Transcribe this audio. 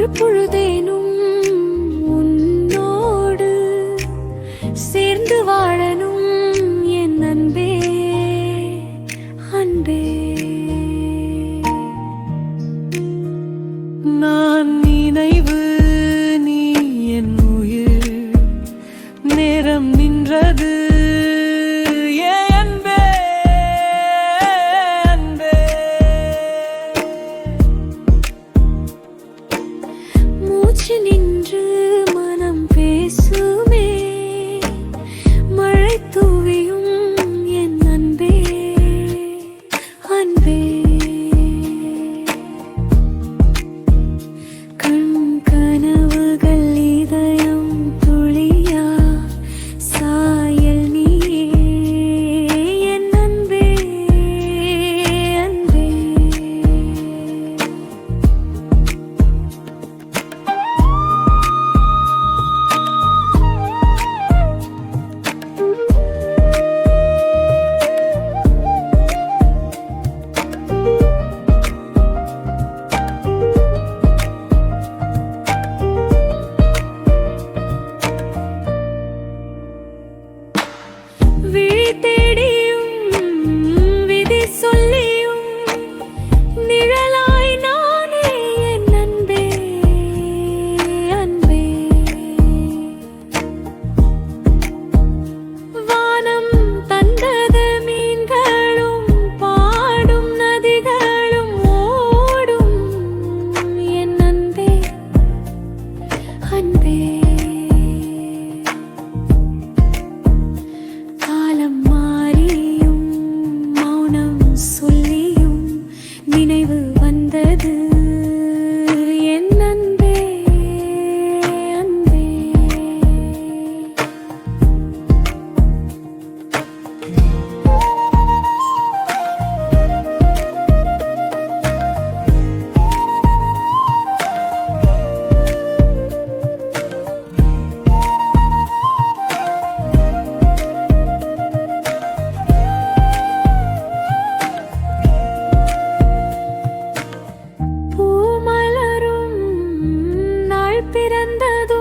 ஒரு பொழுதேனும் உன்னோடு சேர்ந்து வாழணும் என் அன்பே அன்பே. நான் நினைவு நீ என் உயிர். நேரம் நின்றது தேடி நினைவு வந்தது. பிறந்ததோ